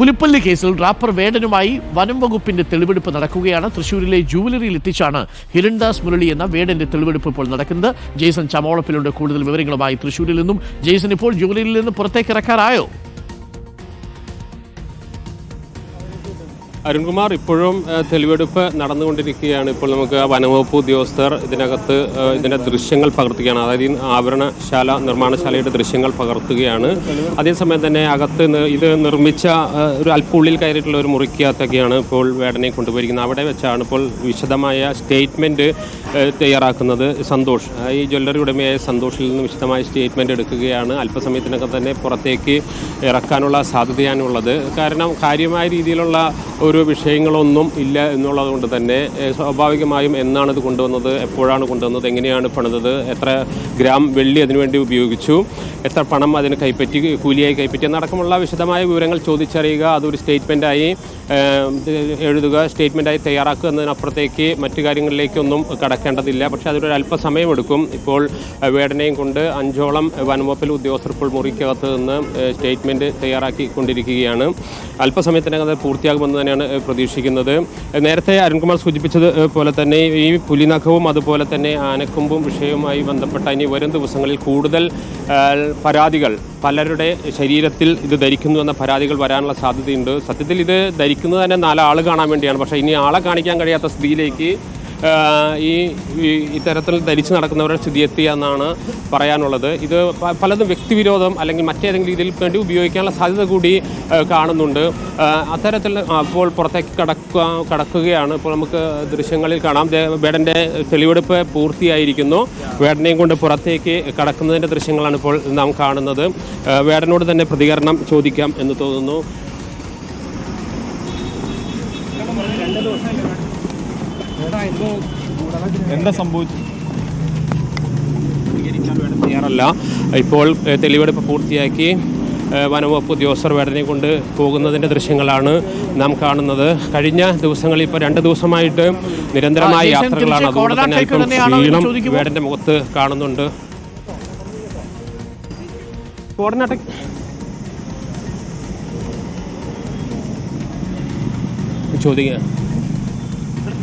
പുലിപ്പള്ളി കേസിൽ റാപ്പർ വേടനുമായി വനം വകുപ്പിന്റെ തെളിവെടുപ്പ് നടക്കുകയാണ്. തൃശൂരിലെ ജൂവലറിയിൽ എത്തിച്ചാണ് ഹിരൺദാസ് മുരളി എന്ന വേടന്റെ തെളിവെടുപ്പ് ഇപ്പോൾ നടക്കുന്നത്. ജെയ്സൺ ചമോളപ്പിലുണ്ട് കൂടുതൽ വിവരങ്ങളുമായി തൃശൂരിൽ നിന്നും. ജെയ്സൺ ഇപ്പോൾ ജൂവലറിയിൽ നിന്ന് പുറത്തേക്ക് ഇറക്കാറായോ? അരുൺകുമാർ ഇപ്പോഴും തെളിവെടുപ്പ് നടന്നുകൊണ്ടിരിക്കുകയാണ്. ഇപ്പോൾ നമുക്ക് വനംവകുപ്പ് ഉദ്യോഗസ്ഥർ ഇതിനകത്ത് ഇതിന്റെ ദൃശ്യങ്ങൾ പകർത്തുകയാണ്. അതായത് ഈ ആഭരണശാല നിർമ്മാണശാലയുടെ ദൃശ്യങ്ങൾ പകർത്തുകയാണ്. അതേസമയം തന്നെ അകത്ത് ഇത് നിർമ്മിച്ച ഒരു അല്പുള്ളിൽ കയറിയിട്ടുള്ള ഒരു മുറിക്കകത്തൊക്കെയാണ് ഇപ്പോൾ വേടനെ കൊണ്ടുപോയിരിക്കുന്നത്. അവിടെ വെച്ചാണ് ഇപ്പോൾ വിശദമായ സ്റ്റേറ്റ്മെന്റ് തയ്യാറാക്കുന്നത് സന്തോഷ്. ഈ ജ്വല്ലറി ഉടമയായ സന്തോഷിൽ നിന്ന് വിശദമായ സ്റ്റേറ്റ്മെന്റ് എടുക്കുകയാണ്. അല്പസമയത്തിനകം തന്നെ പുറത്തേക്ക് ഇറക്കാനുള്ള സാധ്യതയാണുള്ളത് കാരണം കാര്യമായ രീതിയിലുള്ള ഒരു വിഷയങ്ങളൊന്നും ഇല്ല എന്നുള്ളതുകൊണ്ട് തന്നെ സ്വാഭാവികമായും എന്നാണ് ഇത് കൊണ്ടുവന്നത് എപ്പോഴാണ് കൊണ്ടുവന്നത് എങ്ങനെയാണ് പണിതത് എത്ര ഗ്രാം വെള്ളി അതിനുവേണ്ടി ഉപയോഗിച്ചു എത്ര പണം അതിന് കൈപ്പറ്റി കൂലിയായി കൈപ്പറ്റി എന്നടക്കമുള്ള വിശദമായ വിവരങ്ങൾ ചോദിച്ചറിയുക. അതൊരു സ്റ്റേറ്റ്മെന്റായി എഴുതുക സ്റ്റേറ്റ്മെന്റായി തയ്യാറാക്കുക എന്നതിനപ്പുറത്തേക്ക് മറ്റു കാര്യങ്ങളിലേക്കൊന്നും കടക്കേണ്ടതില്ല. പക്ഷേ അതിനൊരു അല്പസമയമെടുക്കും ഇപ്പോൾ വേടനയും കൊണ്ട് അഞ്ചോളം വനംവകുപ്പിൽ ഉദ്യോഗസ്ഥർ ഇപ്പോൾ മുറിക്കകത്ത് നിന്ന് സ്റ്റേറ്റ്മെന്റ് സ്റ്റേറ്റ്മെന്റ് തയ്യാറാക്കിക്കൊണ്ടിരിക്കുകയാണ്. അല്പസമയത്തിനകം അത് പൂർത്തിയാകുമെന്ന് തന്നെയാണ് പ്രതീക്ഷിക്കുന്നത്. നേരത്തെ അരുൺകുമാർ സൂചിപ്പിച്ചത് പോലെ തന്നെ ഈ പുലിനഖവും അതുപോലെ തന്നെ ആനക്കുമ്പും വിഷയവുമായി ബന്ധപ്പെട്ട ഇനി വരും ദിവസങ്ങളിൽ കൂടുതൽ പരാതികൾ. പലരുടെ ശരീരത്തിൽ ഇത് ധരിക്കുന്നു എന്ന പരാതികൾ വരാനുള്ള സാധ്യതയുണ്ട്. സത്യത്തിൽ ഇത് ധരിക്കുന്നത് തന്നെ നാലാൾ കാണാൻ വേണ്ടിയാണ്. പക്ഷേ ഇനി ആളെ കാണിക്കാൻ കഴിയാത്ത സ്ഥിതിയിലേക്ക് ഈ ഇത്തരത്തിൽ ധരിച്ചു നടക്കുന്നവരുടെ സ്ഥിതി എന്നാണ് പറയാനുള്ളത്. ഇത് പലതും വ്യക്തിവിരോധം അല്ലെങ്കിൽ മറ്റേതെങ്കിലും രീതിയിൽ വേണ്ടി ഉപയോഗിക്കാനുള്ള സാധ്യത കൂടി കാണുന്നുണ്ട്. അത്തരത്തിൽ അപ്പോൾ പുറത്തേക്ക് കടക്കുക കടക്കുകയാണ്. ഇപ്പോൾ നമുക്ക് ദൃശ്യങ്ങളിൽ കാണാം. വേടന്റെ തെളിവെടുപ്പ് പൂർത്തിയായിരിക്കുന്നു. വേടനെയും കൊണ്ട് പുറത്തേക്ക് കടക്കുന്നതിന്റെ ദൃശ്യങ്ങളാണ് ഇപ്പോൾ നാം കാണുന്നത്. വേടനോട് തന്നെ പ്രതികരണം ചോദിക്കാം എന്ന് തോന്നുന്നു. എന്താ സംഭവിച്ചു തയ്യാറല്ല. ഇപ്പോൾ തെളിവെടുപ്പ് പൂർത്തിയാക്കി വനംവകുപ്പ് ഉദ്യോഗസ്ഥർ വേടനെ കൊണ്ട് പോകുന്നതിന്റെ ദൃശ്യങ്ങളാണ് നാം കാണുന്നത്. കഴിഞ്ഞ ദിവസങ്ങളിൽ ഇപ്പോൾ രണ്ട് ദിവസമായിട്ട് നിരന്തരമായ യാത്രകളാണ്. അതുകൊണ്ട് തന്നെ അല്പം ക്ഷീണം വേടന്റെ മുഖത്ത് കാണുന്നുണ്ട്. ചോദിക്കുക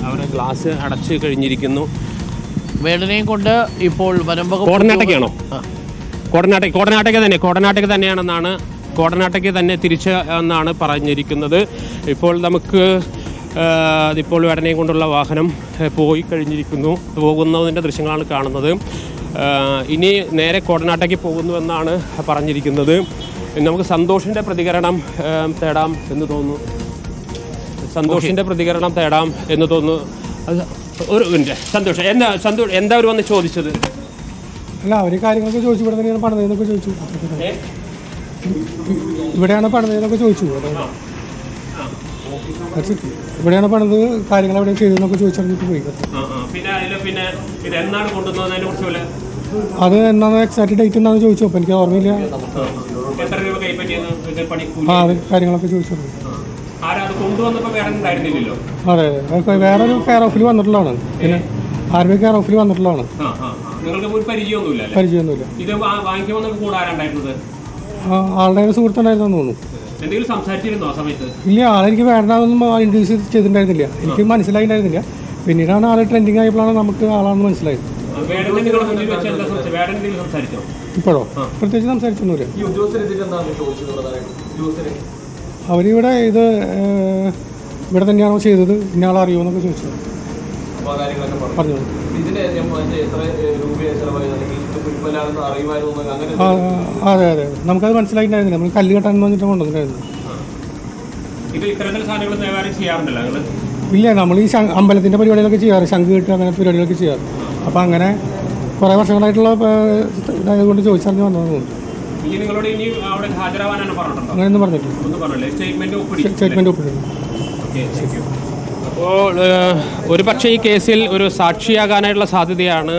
അവരെ ഗ്ലാസ് അടച്ചു കഴിഞ്ഞിരിക്കുന്നു. വേടനെയും കൊണ്ട് ഇപ്പോൾ വനം വകുപ്പ് കോടനാട്ടയ്ക്കാണോ കോടനാട്ടെ കോടനാട്ട കോടനാട്ടയ്ക്ക് തന്നെ കോടനാട്ടയ്ക്ക് തന്നെയാണെന്നാണ് കോടനാട്ടയ്ക്ക് തന്നെ തിരിച്ച് എന്നാണ് പറഞ്ഞിരിക്കുന്നത്. ഇപ്പോൾ നമുക്ക് ഇപ്പോൾ വേടനയെ കൊണ്ടുള്ള വാഹനം പോയി കഴിഞ്ഞിരിക്കുന്നു. പോകുന്നതിന്റെ ദൃശ്യങ്ങളാണ് കാണുന്നത്. ഇനി നേരെ കോടനാട്ടയ്ക്ക് പോകുന്നുവെന്നാണ് പറഞ്ഞിരിക്കുന്നത്. നമുക്ക് സന്തോഷിന്റെ പ്രതികരണം തേടാം എന്ന് തോന്നുന്നു. സന്തോഷിന്റെ പ്രതികരണം തേടാം എന്ന് തോന്നുന്നു. ഒരു മിനിറ്റ്. സന്തോഷം. എന്താ സന്തോഷം എന്താ അവർ വന്ന് ചോദിച്ചത്? അല്ല അവർ കാര്യങ്ങളൊക്കെ ചോദിച്ചു. ഇവിടെ തന്നെയാണ് പണിതെന്നൊക്കെ ചോദിച്ചു? ഇവിടെയാണ് പണിതെന്നൊക്കെ ചോദിച്ചു. ഇവിടെയാണ് പണിത് കാര്യങ്ങൾ എവിടെ ചെയ്തതെന്നൊക്കെ ചോദിച്ചറിഞ്ഞിട്ട് പോയി. ആ, ആ. പിന്നെ അതിൽ പിന്നെ ഇത് എന്നാണ് കൊണ്ടുവന്നതിനെ കുറിച്ച് വല്ല? അത് എന്നാണ് എക്സാക്ട് ഡേറ്റ് എന്നാണ് ചോദിച്ചു അപ്പൊ എനിക്ക് ഓർമ്മയില്ല. ആ അത് കാര്യങ്ങളൊക്കെ ചോദിച്ചറിഞ്ഞു അത് വേറൊരു കെയർ ഓഫിൽ വന്നിട്ടുള്ളതാണ്. പിന്നെ ആർമി കെയർ ഓഫിൽ വന്നിട്ടുള്ളതാണ്. പരിചയമൊന്നുമില്ല ആളുടെ സുഹൃത്തുണ്ടായിരുന്നു തോന്നുന്നു. എന്തെങ്കിലും സംസാരിച്ചിരുന്നോ ആ സമയത്ത്? ഇല്ല ആളെനിക്ക് വേണ്ടാതൊന്നും ഇൻട്രൊഡ്യൂസ് ചെയ്തിട്ടുണ്ടായിരുന്നില്ല. എനിക്ക് മനസ്സിലായിട്ടുണ്ടായിരുന്നില്ല. പിന്നീടാണ് ആൾ ട്രെൻഡിങ് ആയപ്പോഴാണ് നമുക്ക് ആളാണെന്ന് മനസ്സിലായത്. ഇപ്പോഴോ? പ്രത്യേകിച്ച് സംസാരിച്ചൊന്നുമില്ല. അവരിവിടെ ഇത് ഇവിടെ തന്നെയാണോ ചെയ്തത്? ഇന്നയാളെ അറിയുമോ എന്നൊക്കെ ചോദിച്ചത് പറഞ്ഞു അതെ അതെ നമുക്കത് മനസ്സിലായിട്ടുണ്ടായിരുന്നില്ല നമ്മൾ കല്ല് കെട്ടാൻ വന്നിട്ട് കൊണ്ടുവന്നിട്ടായിരുന്നു. ഇല്ല നമ്മൾ ഈ അമ്പലത്തിന്റെ പരിപാടികളൊക്കെ ചെയ്യാറ്. ശംഖ് കെട്ടുക അങ്ങനെ പരിപാടികളൊക്കെ ചെയ്യാറ്. അപ്പോൾ അങ്ങനെ കുറേ വർഷങ്ങളായിട്ടുള്ള ഇതായത് ഇതായതുകൊണ്ട് ചോദിച്ചറിഞ്ഞ് വന്നതെന്ന് തോന്നുന്നു. ഇനി നിങ്ങളോട് ഇനി അവിടെ ഹാജരാവാനാണ് പറഞ്ഞിട്ടുണ്ടോ? അങ്ങനെ പറഞ്ഞിട്ടില്ല. ഒന്ന് പറഞ്ഞില്ലേ സ്റ്റേറ്റ്മെന്റ് ഒപ്പിടി. താങ്ക് ഒപ്പിട്ടിട്ടുണ്ട് അപ്പോൾ ഒരു പക്ഷേ ഈ കേസിൽ ഒരു സാക്ഷിയാകാനായിട്ടുള്ള സാധ്യതയാണ്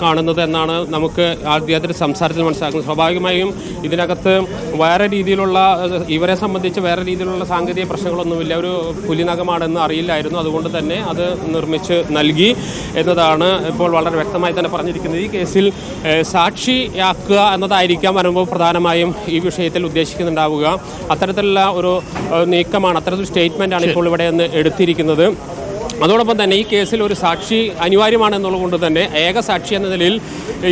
കാണുന്നത് എന്നാണ് നമുക്ക് ആദ്യത്തിൽ സംസാരത്തിൽ മനസ്സിലാക്കുന്നത്. സ്വാഭാവികമായും ഇതിനകത്ത് വേറെ രീതിയിലുള്ള ഇവരെ സംബന്ധിച്ച് വേറെ രീതിയിലുള്ള സാങ്കേതിക പ്രശ്നങ്ങളൊന്നുമില്ല. ഒരു പുലിനകമാണെന്ന് അറിയില്ലായിരുന്നു. അതുകൊണ്ട് തന്നെ അത് നിർമ്മിച്ച് നൽകി എന്നതാണ് ഇപ്പോൾ വളരെ വ്യക്തമായി തന്നെ പറഞ്ഞിരിക്കുന്നത്. ഈ കേസിൽ സാക്ഷിയാക്കുക എന്നതായിരിക്കാം വരുമ്പോൾ പ്രധാനമായും ഈ വിഷയത്തിൽ ഉദ്ദേശിക്കുന്നുണ്ടാവുക. അത്തരത്തിലുള്ള ഒരു നീക്കമാണ് അത്തരത്തിലൊരു സ്റ്റേറ്റ്മെന്റാണ് ഇപ്പോൾ ഇവിടെ നിന്ന് എടുത്തിരിക്കുന്നത്. അതോടൊപ്പം തന്നെ ഈ കേസിൽ ഒരു സാക്ഷി അനിവാര്യമാണെന്നുള്ളത് കൊണ്ട് തന്നെ ഏക സാക്ഷി എന്ന നിലയിൽ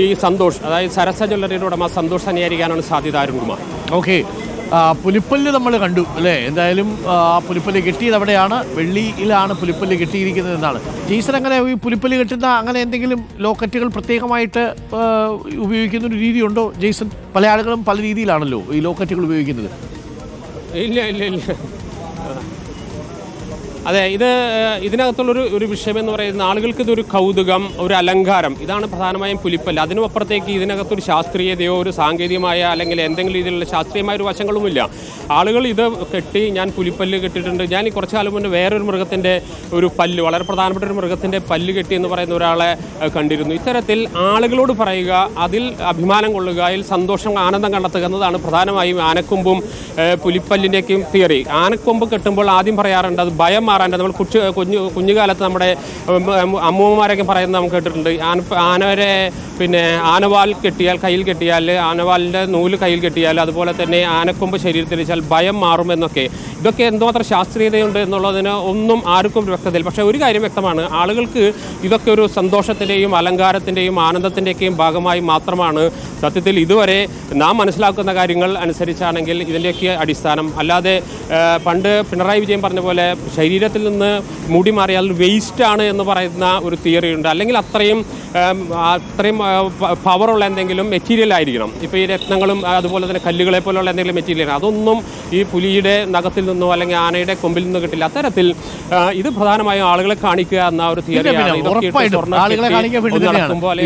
ഈ സന്തോഷ് അതായത് സരസ ജ്വല്ലറിയുടെ ഉടമ സന്തോഷ് അനുയായിരിക്കാനാണ് സാധ്യത അരുൺകുമാർ ഓക്കെ. പുലിപ്പല്ല് നമ്മൾ കണ്ടു അല്ലേ? എന്തായാലും ആ പുലിപ്പല്ല് കിട്ടിയത് അവിടെയാണ്. വെള്ളിയിലാണ് പുലിപ്പല്ല് കിട്ടിയിരിക്കുന്നത് എന്നാണ്. ടീച്ചർ അങ്ങനെ ഈ പുലിപ്പല്ല് കിട്ടുന്ന അങ്ങനെ എന്തെങ്കിലും ലോക്കറ്റുകൾ പ്രത്യേകമായിട്ട് ഉപയോഗിക്കുന്ന ഒരു രീതിയുണ്ടോ? ജെയ്സൺ പല ആളുകളും പല രീതിയിലാണല്ലോ ഈ ലോക്കറ്റുകൾ ഉപയോഗിക്കുന്നത്. ഇല്ല ഇല്ല ഇല്ല. അതെ ഇത് ഇതിനകത്തുള്ളൊരു ഒരു വിഷയം എന്ന് പറയുന്നത് ആളുകൾക്ക് ഇതൊരു കൗതുകം ഒരു അലങ്കാരം. ഇതാണ് പ്രധാനമായും പുലിപ്പല്ല. അതിനും അപ്പുറത്തേക്ക് ഇതിനകത്തൊരു ശാസ്ത്രീയതയോ ഒരു സാങ്കേതികമായ അല്ലെങ്കിൽ എന്തെങ്കിലും രീതിയിലുള്ള ശാസ്ത്രീയമായ ഒരു വശങ്ങളുമില്ല. ആളുകൾ ഇത് കെട്ടി ഞാൻ പുലിപ്പല്ല് കെട്ടിയിട്ടുണ്ട്. ഞാൻ ഈ കുറച്ച് കാലം മുന്നേ വേറൊരു മൃഗത്തിന്റെ ഒരു പല്ല് വളരെ പ്രധാനപ്പെട്ട ഒരു മൃഗത്തിന്റെ പല്ല് കെട്ടി എന്ന് പറയുന്ന ഒരാളെ കണ്ടിരുന്നു. ഇത്തരത്തിൽ ആളുകളോട് പറയുക അതിൽ അഭിമാനം കൊള്ളുക അതിൽ സന്തോഷം ആനന്ദം കണ്ടെത്തുക എന്നതാണ് പ്രധാനമായും ആനക്കൊമ്പും പുലിപ്പല്ലിന്റെയൊക്കെയും തിയറി. ആനക്കൊമ്പ് കെട്ടുമ്പോൾ ആദ്യം പറയാറുണ്ട് അത് ഭയം മാറാണ്ട് നമ്മൾ കുച്ചു കുഞ്ഞു കുഞ്ഞുകാലത്ത് നമ്മുടെ അമ്മൂമ്മമാരൊക്കെ പറയുന്നത് നമുക്ക് കേട്ടിട്ടുണ്ട്. ആന ആനവരെ പിന്നെ ആനവാൽ കെട്ടിയാൽ കയ്യിൽ കെട്ടിയാൽ ആനവാലിന്റെ നൂൽ കയ്യിൽ കെട്ടിയാൽ അതുപോലെ തന്നെ ആനക്കൊമ്പ് ശരീരത്തിൽ വെച്ചാൽ ഭയം മാറുമെന്നൊക്കെ ഇതൊക്കെ എന്തുമാത്രം ശാസ്ത്രീയതയുണ്ട് എന്നുള്ളതിന് ഒന്നും ആർക്കും വ്യക്തതയില്ല. പക്ഷേ ഒരു കാര്യം വ്യക്തമാണ്. ആളുകൾക്ക് ഇതൊക്കെ ഒരു സന്തോഷത്തിന്റെയും അലങ്കാരത്തിന്റെയും ആനന്ദത്തിന്റെയൊക്കെയും ഭാഗമായി മാത്രമാണ് സത്യത്തിൽ ഇതുവരെ നാം മനസ്സിലാക്കുന്ന കാര്യങ്ങൾ അനുസരിച്ചാണെങ്കിൽ ഇതിന്റെയൊക്കെ അടിസ്ഥാനം. അല്ലാതെ പണ്ട് പിണറായി വിജയൻ പറഞ്ഞ പോലെ ശരീരത്തിൽ നിന്ന് മുടി മാറിയാൽ വേസ്റ്റ് ആണ് എന്ന് പറയുന്ന ഒരു തിയറി ഉണ്ട്. അല്ലെങ്കിൽ അത്രയും അത്രയും പവറുള്ള എന്തെങ്കിലും മെറ്റീരിയൽ ആയിരിക്കണം. ഇപ്പോൾ ഈ രത്നങ്ങളും അതുപോലെ തന്നെ കല്ലുകളെ പോലുള്ള എന്തെങ്കിലും മെറ്റീരിയൽ അതൊന്നും ഈ പുലിയുടെ നഖത്തിൽ നിന്നോ അല്ലെങ്കിൽ ആനയുടെ കൊമ്പിൽ നിന്നോ കിട്ടില്ല. അത്തരത്തിൽ ഇത് പ്രധാനമായും ആളുകളെ കാണിക്കുക എന്ന ഒരു തിയറിയാണ്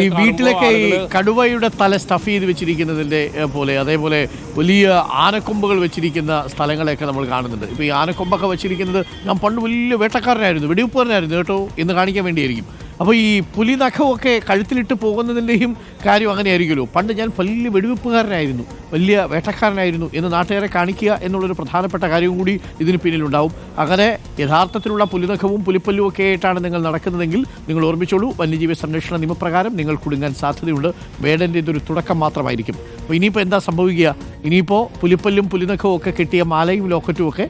ഈ വീട്ടിലൊക്കെ ഈ കടുവയുടെ തല സ്റ്റഫ് ചെയ്ത് വെച്ചിരിക്കുന്നതിന്റെ പോലെ അതേപോലെ വലിയ ആനക്കൊമ്പുകൾ വെച്ചിരിക്കുന്ന സ്ഥലങ്ങളെയൊക്കെ നമ്മൾ കാണുന്നുണ്ട്. ഇപ്പോൾ ഈ ആനക്കൊമ്പൊക്കെ വെച്ചിരിക്കുന്നത് ഞാൻ പണ്ട് വലിയ വേട്ടക്കാരനായിരുന്നു വെടിവെപ്പുകാരനായിരുന്നു കേട്ടോ എന്ന് കാണിക്കാൻ വേണ്ടിയായിരിക്കും. അപ്പോൾ ഈ പുലി നഖമൊക്കെ കഴുത്തിലിട്ട് പോകുന്നതിന്റെയും കാര്യം അങ്ങനെയായിരിക്കുമല്ലോ. പണ്ട് ഞാൻ വലിയ വെടിവെപ്പുകാരനായിരുന്നു. വലിയ വേട്ടക്കാരനായിരുന്നു എന്ന് നാട്ടുകാരെ കാണിക്കുക എന്നുള്ളൊരു പ്രധാനപ്പെട്ട കാര്യവും കൂടി ഇതിന് പിന്നിലുണ്ടാവും. അങ്ങനെ യഥാർത്ഥത്തിലുള്ള പുലിനഖവും പുലിപ്പല്ലും ഒക്കെ ആയിട്ടാണ് നിങ്ങൾ നടക്കുന്നതെങ്കിൽ നിങ്ങൾ ഓർമ്മിച്ചോളൂ വന്യജീവി സംരക്ഷണ നിയമപ്രകാരം നിങ്ങൾ കുടുങ്ങാൻ സാധ്യതയുണ്ട്. വേടന്റെ ഇതൊരു തുടക്കം മാത്രമായിരിക്കും. അപ്പോൾ ഇനിയിപ്പോൾ എന്താ സംഭവിക്കുക? ഇനിയിപ്പോൾ പുലിപ്പല്ലും പുലിനഖവും ഒക്കെ കിട്ടിയ മാലയും ലോക്കറ്റും ഒക്കെ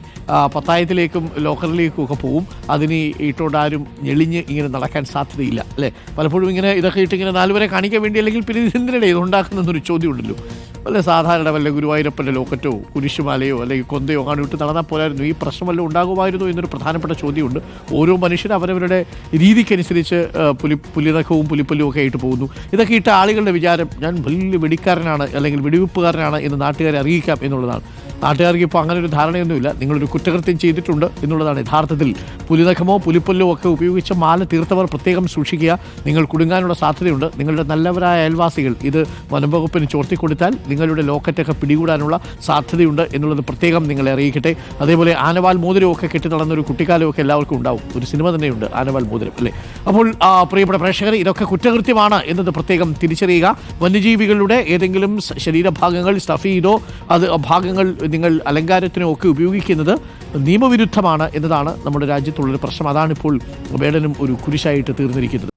പത്തായത്തിലേക്കും ലോക്കറിലേക്കും ഒക്കെ പോവും അതിന് ഇട്ടുകൊണ്ട് ആരും ഞെളിഞ്ഞ് ഇങ്ങനെ നടക്കാൻ സാധ്യതയില്ല അല്ലേ? പലപ്പോഴും ഇങ്ങനെ ഇതൊക്കെ ഇട്ട് ഇങ്ങനെ നാലുപേരെ കാണിക്കാൻ വേണ്ടി അല്ലെങ്കിൽ പിന്നെ ഇതിനെതിരെ ഇതുണ്ടാക്കുന്നതെന്നൊരു ചോദ്യമുണ്ടല്ലോ. വല്ല സാധാരണ വല്ല ഗുരുവായൂരപ്പന്റെ ലോക്കറ്റോ കുരിശുമാലയോ അല്ലെങ്കിൽ കൊന്തയോ കാണും ഇട്ട് നടന്നാൽ പോലായിരുന്നു ഈ പ്രശ്നം വല്ല ഉണ്ടാകുമായിരുന്നു എന്നൊരു പ്രധാനപ്പെട്ട ചോദ്യമുണ്ട്. ഓരോ മനുഷ്യരും അവരവരുടെ രീതിക്കനുസരിച്ച് പുലി പുലിനഖവും പുലിപ്പല്ലും ഒക്കെ ആയിട്ട് പോകുന്നു. ഇതൊക്കെ ഇട്ട ആളുകളുടെ വിചാരം ഞാൻ വലിയ വെടിക്കാരനാണ് അല്ലെങ്കിൽ വെടിവെപ്പുകാരനാണ് എന്ന് നാട്ടുകാരെ അറിയിക്കാം എന്നുള്ളതാണ്. നാട്ടുകാർക്ക് ഇപ്പോൾ അങ്ങനെ ഒരു ധാരണയൊന്നുമില്ല. നിങ്ങളൊരു കുറ്റകൃത്യം ചെയ്തിട്ടുണ്ട് എന്നുള്ളതാണ് യഥാർത്ഥത്തിൽ. പുലിനഖമോ പുലിപ്പല്ലോ ഒക്കെ ഉപയോഗിച്ച മാല തീർത്തവർ പ്രത്യേകം സൂക്ഷിക്കുക. നിങ്ങൾ കുടുങ്ങാനുള്ള സാധ്യതയുണ്ട്. നിങ്ങളുടെ നല്ലവരായ അയൽവാസികൾ ഇത് വനംവകുപ്പിന് ചോർത്തിക്കൊടുത്താൽ നിങ്ങളുടെ ലോക്കറ്റൊക്കെ പിടികൂടാനുള്ള സാധ്യതയുണ്ട് എന്നുള്ളത് പ്രത്യേകം നിങ്ങളെ അറിയിക്കട്ടെ. അതേപോലെ ആനവാൽ മോതിരമൊക്കെ കെട്ടി നടന്നൊരു കുട്ടിക്കാലമൊക്കെ എല്ലാവർക്കും ഉണ്ടാവും. ഒരു സിനിമ തന്നെയുണ്ട് ആനവാൽ മോതിരം അല്ലേ? അപ്പോൾ പ്രിയപ്പെട്ട പ്രേക്ഷകർ ഇതൊക്കെ കുറ്റകൃത്യമാണ് എന്നത് പ്രത്യേകം തിരിച്ചറിയുക. വന്യജീവികളുടെ ഏതെങ്കിലും ശരീരഭാഗങ്ങൾ സ്റ്റഫ് ചെയ്തോ അത് ഭാഗങ്ങൾ നിങ്ങൾ അലങ്കാരത്തിനോ ഒക്കെ ഉപയോഗിക്കുന്നത് നിയമവിരുദ്ധമാണ് എന്നതാണ് നമ്മുടെ രാജ്യത്തുള്ളൊരു പ്രശ്നം. അതാണിപ്പോൾ വേടനും ഒരു കുരിശായിട്ട് തീർന്നിരിക്കുന്നത്.